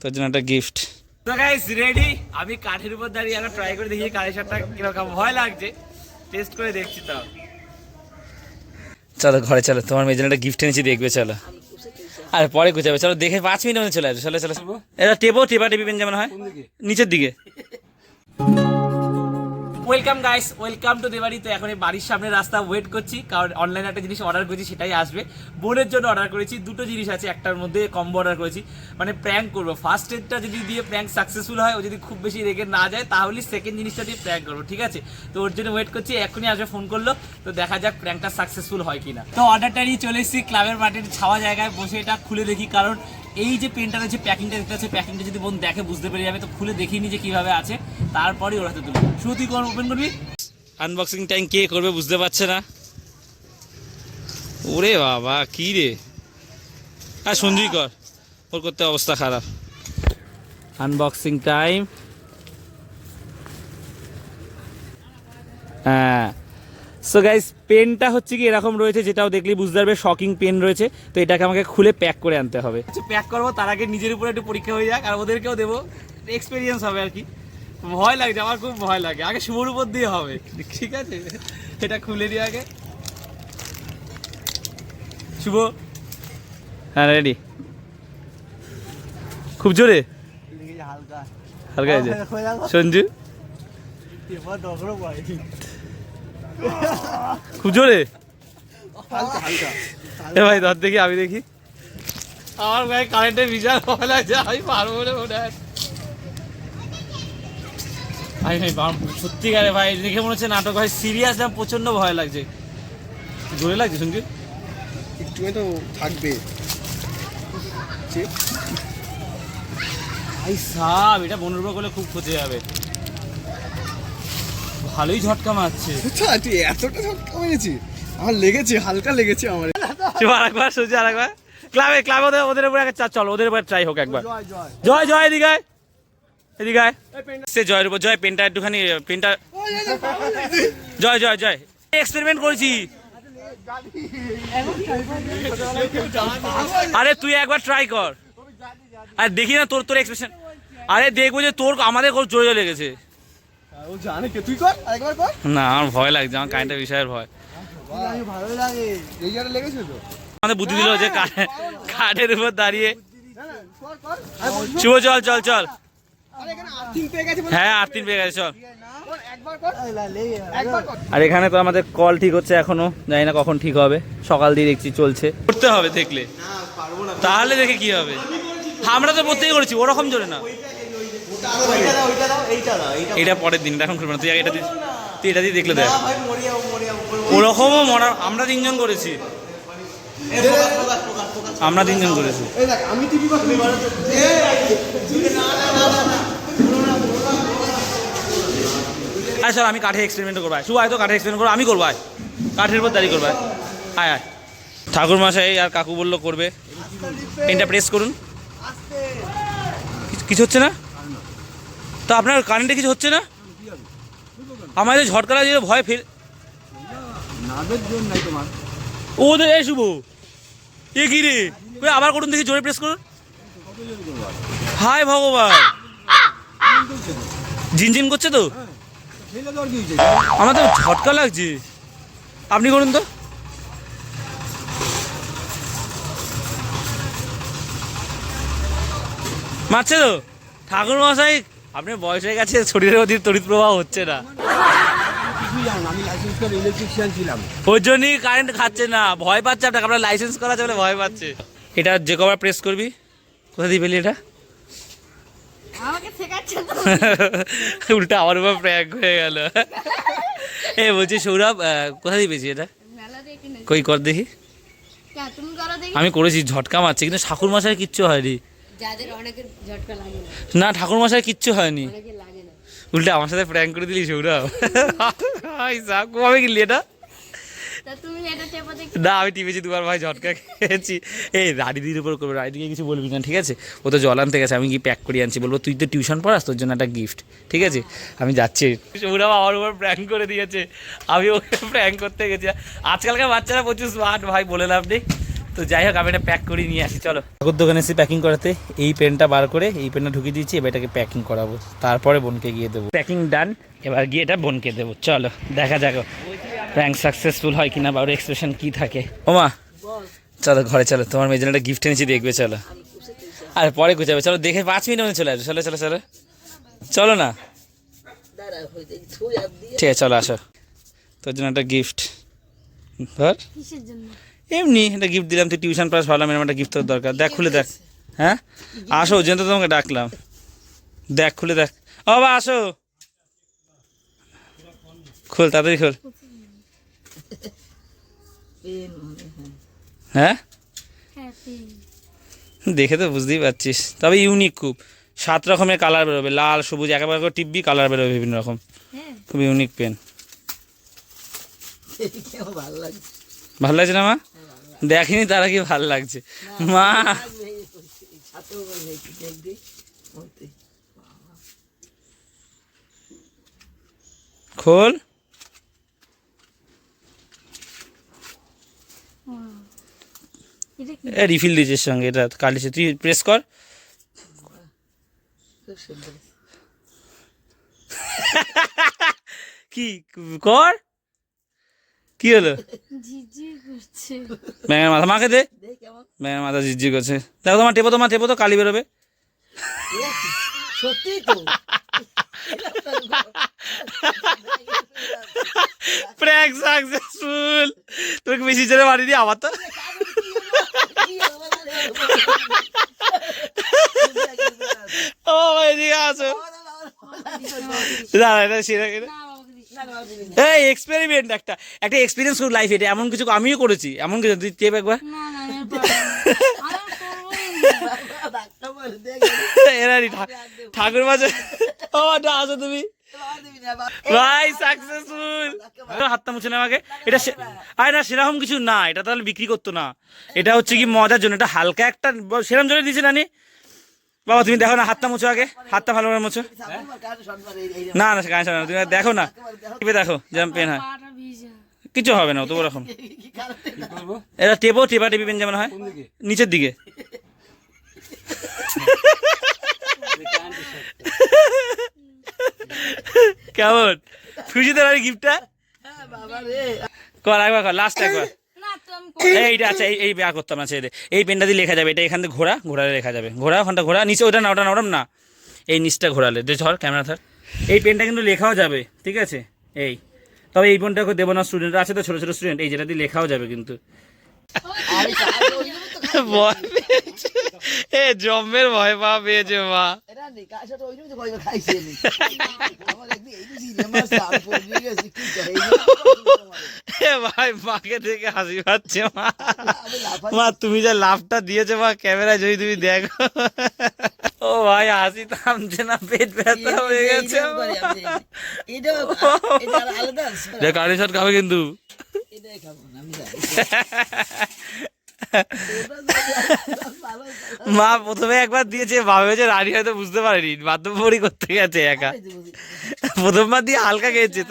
তোর জন্য একটা গিফট তো গাইস রেডি আমি কাঠের উপর দাঁড়িয়ে একটা ট্রাই করে দেখি কাঠের শার্টটা কীরকম ভয় লাগছে টেস্ট করে দেখছি তাও চলো ঘরে চলো তোমার মেয়ের জন্য একটা গিফট এনেছি দেখবে চলো আর পরে গুছাবে চলো দেখে পাঁচ মিনিট মধ্যে চলে আসবে চলো চলো এটা টেপো টেপা টেপি পেন যেমন হয় নিচের দিকে ওয়েলকাম গাইস ওয়েলকাম টু দেবাড়ি তো এখন এই বাড়ির সামনে রাস্তা ওয়েট করছি, কারণ অনলাইনে একটা জিনিস অর্ডার করেছি, সেটাই আসবে। বোনের জন্য অর্ডার করেছি, দুটো জিনিস আছে, একটার মধ্যে কম্বো অর্ডার করেছি। মানে প্র্যাঙ্ক করব। ফার্স্ট এডটা যদি দিয়ে প্র্যাঙ্ক সাকসেসফুল হয়, ও যদি খুব বেশি রেগে না যায়, তাহলে সেকেন্ড জিনিসটা দিয়ে প্র্যাঙ্ক করব, ঠিক আছে? তো ওর জন্য ওয়েট করছি, এখনই আসবে ফোন করল। তো দেখা যাক প্র্যাঙ্কটা সাকসেসফুল হয় কিনা। তো অর্ডারটা নিয়ে চলে এসেছি ক্লাবের মাটির ছাওয়া জায়গায়, বসে এটা খুলে দেখি, কারণ এই যে পেনটা রয়েছে প্যাকিংটা দেখতে আছে প্যাকিংটা যদি বোন দেখে, বুঝতে পেরে যাবে, তো খুলে দেখিনি যে কীভাবে আছে। তারপরে ওর হাতে তুলবো শুরু তুই কোন ওপেন করবি? আনবক্সিং টাইম কে করবে বুঝতে পারছে না। ওরে বাবা কি রে? আর সঞ্জুই কর ওর করতে অবস্থা খারাপ। আনবক্সিং টাইম হ্যাঁ। সো গাইস পেনটা হচ্ছে কি এরকম রয়েছে যেটাও দেখলেই বুঝতে পারবে শকিং পেন রয়েছে। তো এটাকে আমাকে খুলে প্যাক করে আনতে হবে। প্যাক করব তার আগে নিজের উপরে একটু পরীক্ষা হয়ে যাক আর ওদেরকেও দেবো। এক্সপিরিয়েন্স হবে আর কি। ভয় লাগছে আমার খুব ভয় লাগে। আগে শুভর উপর দিয়ে হবে ঠিক আছে? এটা খুলে দিয়ে আগে। শুভ। হ্যাঁ রেডি খুব জোরে? হালকা আছে সঞ্জু? খুব জোরে? এ ভাই ধর দেখি আমি দেখি। আমার ভাই কারেন্টের বিশাল ভয় লাগছে আমি পারব না মনে হয়। ভাই ভাই সত্যিকারে ভাই দেখে মনে হচ্ছে নাটক ভাই সিরিয়াস না প্রচণ্ড ভয় লাগছে। জোরে লাগছে শুনছি? একটু তো থাকবে। ভাই সাব এটা বনের উপর করলে খুব ক্ষতি যাবে ভালোই ঝটকা মারছে। আচ্ছা তুই এতটা ঝটকা মেরেছি আমার লেগেছে হালকা লেগেছে আমার। আরেকবার সঞ্জু আরেকবার। ক্লাবে ক্লাবে ওদের ওদের উপরে চা- চল ওদের উপরে ট্রাই হোক একবার। জয় জয়। জয় জয় এদিকে। সে জয়ের উপর জয় পেনটা একটুখানি পেনটা জয় জয় জয়। এক্সপেরিমেন্ট করেছি। আরে তুই একবার ট্রাই কর। আরে দেখি না তোর তোর এক্সপ্রেশন আরে দেখব যে তোর আমাদের জোরে জোরে লেগেছে। না আমার ভয় লাগছে আমার কারেন্টের বিষয়ের ভয়। আমাদের বুদ্ধি দিল যে কাঠের উপর দাঁড়িয়ে। চল চল চল। হ্যাঁ আর তিন পেয়ে গেছে চল। কর, একবার কর একবার কর আর এখানে তো আমাদের কল ঠিক হচ্ছে এখনও জানি না কখন ঠিক হবে। সকাল দিয়ে দেখছি চলছে। করতে হবে দেখলে। তাহলে দেখে কি হবে। আমরা তো প্রত্যেকে করেছি ওরকম জোরে না। এটা পরের দিন এখন খুলবে না। তুই আগে এটা দিয়ে তুই এটা দিয়ে দেখলে দেখ। ওরকমও মরা আমরা তিনজন করেছি। আমরা তিনজন করেছি। এই আমি টিভি আয় স্যার আমি কাঠে এক্সপেরিমেন্ট করব আয়। শুভ আয় তো কাঠে এক্সপেরিমেন্ট করব। আমি করব আয়। কাঠের উপর দাঁড়িয়ে করব আয়। আয় আয়। ঠাকুর মশাই আর কাকু বলল করবে। পেনটা প্রেস করুন। কিছু- কিছু হচ্ছে না? তো আপনার কারেন্টে কিছু হচ্ছে না? আমাদের ঝটকা লাগে ভয় ফেল নাদের জন্য নাই তোমার। ও ওদের এই শুভ। এ কি রে? আবার করুন দেখি, জোরে প্রেস করুন। হায় ভগবান। ঝিনঝিন করছে তো? আমার তো ঝটকা লাগছে। আপনি করুন তো। মারছে তো? ঠাকুর মশাই আপনি বয়স হয়ে গেছে, শরীরের অধীর তড়িৎ প্রবাহ হচ্ছে না। ওই জন্যই কারেন্ট খাচ্ছে না ভয় পাচ্ছে আপনাকে আপনার লাইসেন্স করা আছে বলে ভয় পাচ্ছে। এটা যে কবার প্রেস করবি? কোথা দিয়ে পেলি এটা? উল্টা আমার উপর প্র্যাঙ্ক হয়ে গেল। এ বলছি সৌরভ আহ, কোথা দিয়ে পেয়েছি এটা? কই কর দেখি। আমি করেছি ঝটকা মারছে কিন্তু ঠাকুর মশাই কিচ্ছু হয়নি। না। ঠাকুর মশাই কিচ্ছু হয়নি। উল্টা আমার সাথে প্র্যাঙ্ক করে দিলি সৌরভ। ভাই সাহ কবে কিনলি এটা? তা তুমি এটা টেপো দেখি। না আমি টিপেছি দুবার ভাই ঝটকা খেয়েছি। এই রাডিদির উপর করবে রাডিদিকে কিছু বলবি না ঠিক আছে? ও তো জল আনতে গেছে আমি কি প্যাক করে আনছি? বলব তুই তো টিউশন পড়াস তোর জন্য একটা গিফট ঠিক আছে? আমি যাচ্ছি। সৌরভ আমার উপর প্র্যাঙ্ক করে দিয়েছে। আমি ওকে প্র্যাঙ্ক করতে গেছি। আজকালকার বাচ্চারা প্রচুর স্মার্ট ভাই বলে লাভ নেই। তো যাই হোক আমি এটা প্যাক করে নিয়ে আসি চলো। ঠাকুর দোকানে এসে প্যাকিং করাতে এই পেনটা বার করে এই পেনটা ঢুকিয়ে দিয়েছি এবার এটাকে প্যাকিং করাবো। তারপরে বোনকে গিয়ে দেবো। প্যাকিং ডান এবার গিয়ে এটা বোনকে দেবো চলো দেখা যাক র্যাঙ্ক সাকসেসফুল হয় কিনা বা ওর এক্সপ্রেশন কী থাকে। ওমা চলো ঘরে চলো তোমার মেয়ের জন্য একটা গিফট এনেছি দেখবে চলো। আর পরে গুছাবে চলো দেখে পাঁচ মিনিট মধ্যে চলে আসবে চলো চলো চলো। চলো না। ঠিক আছে চলো আসো। তোর জন্য একটা গিফট ধর। কিসের জন্য? এমনি একটা গিফট দিলাম তুই টিউশন পাস ভালো এরকম একটা গিফট তোর দরকার। দেখ খুলে দেখ। হ্যাঁ? আসো ওই জন্য তো তোমাকে ডাকলাম। দেখ খুলে দেখ। ও বাবা আসো। খোল তাড়াতাড়ি খোল। হ্যাঁ? দেখে তো বুঝতেই পারছিস। তবে ইউনিক খুব। সাত রকমের কালার বেরোবে। লাল সবুজ একেবারে করে টিপবি কালার বেরোবে বিভিন্ন রকম। হ্যাঁ। খুব ইউনিক পেন ভালো লাগছে না মা? দেখিনি তারা কি ভালো লাগছে। মা। খোল। এ রিফিল দিয়েছে সঙ্গে এটা কালিছে তুই প্রেস কর। কি কর। কি হলো? ব্যাঙের মাথা মাকে দে। ব্যাঙের মাথা ঝিঝি করছে। দেখো তোমার টেপো তোমার টেপো তো কালি বেরোবে। সত্যি তো? প্র্যাঙ্ক সাকসেসফুল তোকে বেশি জোরে মারি দি আবার তো। ও এদিকে আসো। এটা এক্সপেরিমেন্ট একটা একটা এক্সপিরিয়েন্স করো লাইফ এটা এমন কিছু আমিও করেছি এমন কিছু তুই টেপ একবার? না না আমি করব এরা ঠাকুর মাঝে। ও এটা আসো তুমি? ভাই সাকসেসফুল হাতটা মুছে না আমাকে। এটা আরে না সেরকম কিছু না এটা তাহলে বিক্রি করতো না। এটা হচ্ছে কি মজার জন্য এটা হালকা একটা সেরকম জন্য দিয়েছে নানি। বাবা তুমি দেখো না হাতটা মুছো আগে। হাতটা ভালো করে মুছো। না না গান শোনা তুমি দেখো না। টিপে দেখো যেমন পেন হয়। কিছু হবে না অত রকম এটা টেপো টেপা টেপি পেন যেমন হয়। নিচের দিকে। কেমন? খুশি তো গিফটটা কর একবার কর লাস্ট একবার। এইটা আচ্ছা এই এই বেয়া করতাম না, ছেড়ে এই পেনটা দিয়ে লেখা যাবে, এটা এখান থেকে ঘোরা, ঘোরালে লেখা যাবে। ঘোরা, ওখানটা ঘোরা, নিচে ওটা না ওটা না ওরম না, এই নিচটা ঘোরালে। যে ধর, ক্যামেরা ধর। এই পেনটা কিন্তু লেখাও যাবে, ঠিক আছে? এই। তবে এই পেনটাকে দেবো না স্টুডেন্ট আছে তো, ছোটো ছোটো স্টুডেন্ট এই যেটা দিয়ে লেখাও যাবে কিন্তু। ভয় পেয়েছে। এ জম্মের ভয় পা পেয়েছে মা। ভাই মাকে দেখে হাসি পাচ্ছে মা। মা তুমি যা লাভটা দিয়েছ মা ক্যামেরায় যদি তুমি দেখো। ও ভাই হাসি থামছে না পেট ব্যথা হয়ে গেছে কারি শট খাবে কিন্তু? মা প্রথমে একবার দিয়েছে ভাবে যে রানী হয়তো বুঝতে পারেনি বাধ্যপরি করতে গেছে একা। প্রথমবার দিয়ে হালকা খেয়েছে।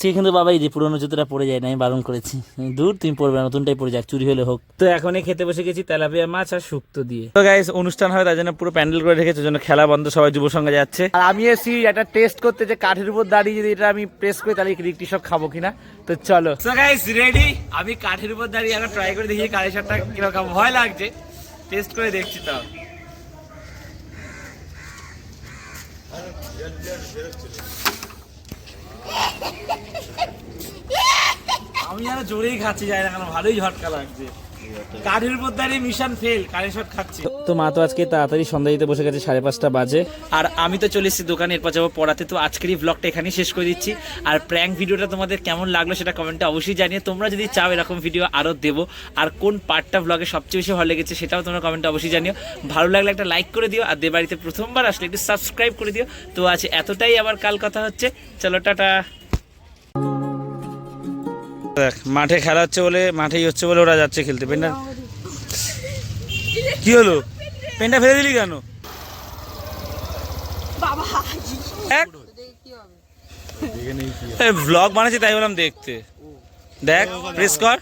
সে কিন্তু বাবা এই যে পুরোনো জুতোটা পরে যায় না আমি বারণ করেছি। দূর তুমি পরবে না নতুনটাই পরে যাক চুরি হলে হোক। তো এখনই খেতে বসে গেছি তেলাপিয়া মাছ আর শুক্তো দিয়ে। তো গাইস অনুষ্ঠান হয় তার জন্য পুরো প্যান্ডেল করে রেখেছে জন্য খেলা বন্ধ সবাই যুব সঙ্গে যাচ্ছে। আর আমি এসেছি একটা টেস্ট করতে যে কাঠের উপর দাঁড়িয়ে যদি এটা আমি প্রেস করি তাহলে ইকটি সব খাব কিনা? তো চলো। সো গাইস রেডি আমি কাঠের উপর দাঁড়িয়ে এখন ট্রাই করে দেখি কাঠের শটটা কীরকম ভয় লাগছে। টেস্ট করে দেখছি তাও আমি যেন জোরেই খাচ্ছি যাই না কেন, ভালোই ঝটকা লাগছে। কাঠের উপর দাঁড়িয়ে মিশন ফেল কারেন্ট শট খাচ্ছি। তো মা তো আজকে তাড়াতাড়ি সন্ধ্যা দিতে বসে গেছে সাড়ে পাঁচটা বাজে। আর আমি তো চলে এসেছি দোকানে, এরপর যাব পড়াতে। তো আজকের এই ব্লগটা এখানেই শেষ করে দিচ্ছি। আর প্র্যাঙ্ক ভিডিওটা তোমাদের কেমন লাগল সেটা কমেন্টে অবশ্যই জানিয়ে তোমরা যদি চাও এরকম ভিডিও আরও দেবো, আর কোন পার্টটা ব্লগে সবচেয়ে বেশি ভালো লেগেছে সেটাও তোমরা কমেন্টে অবশ্যই জানিও। ভালো লাগলে একটা লাইক করে দিও, আর দেবাড়িতে প্রথমবার আসলে একটু সাবস্ক্রাইব করে দিও। তো আছে এতটাই, আবার কাল কথা হচ্ছে। চলো, টাটা। দেখ মাঠে খেলা হচ্ছে বলে মাঠেই হচ্ছে বলে ওরা যাচ্ছে খেলতে পেনটা। কি হলো? পেনটা ফেলে দিলি কেন? ব্লগ বানাচ্ছি তাই বললাম দেখতে। দেখ প্রেস কর।